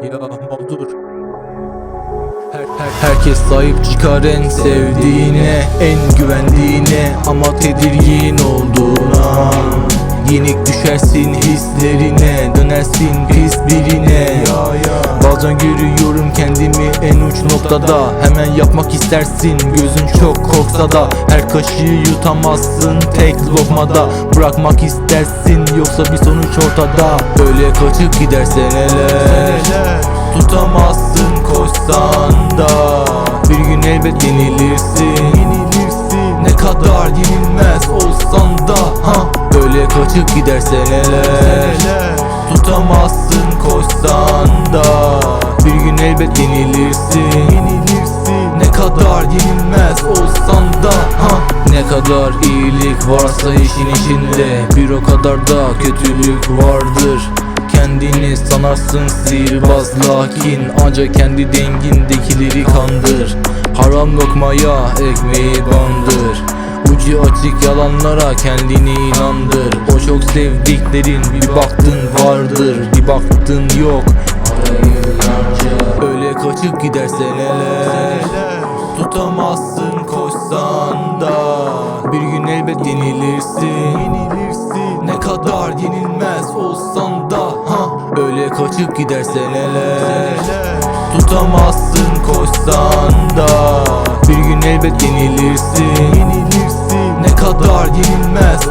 Mağdur her, her, Herkes sahip çıkar en sevdiğine En güvendiğine Ama tedirgin olduğuna. Yenik düşersin hislerine Dönersin pis birine. Bazen görüyorum kendimi en uç noktada. Hemen yapmak istersin gözün çok korksa da. Her kaşığı yutamazsın tek lokmada. Bırakmak istersin yoksa bir sonuç ortada. Böyle kaçıp gider seneler Tutamazsın koşsan da. Bir gün elbet yenilirsin. Ne kadar yenilmez olsan da ha. Öyle kaçıp gider seneler Tutamazsın koşsan da. Bir gün elbet yenilirsin. Ne kadar yenilmez olsan da ha. Ne kadar iyilik varsa işin içinde Bir o kadar da kötülük vardır Kendini sanarsın sihirbaz lakin Ancak kendi dengindekileri kandır. Haram lokmaya ekmeği bandır. Ucu açık yalanlara kendini inandır. O çok sevdiklerin bir baktın vardır Bir baktın yok. Öyle kaçıp gider seneler Tutamazsın koşsan da. Bir gün elbet yenilirsin. Ne kadar yenilmez gider seneler Tutamazsın koşsan da. Bir gün elbet yenilirsin. Ne kadar yenilmez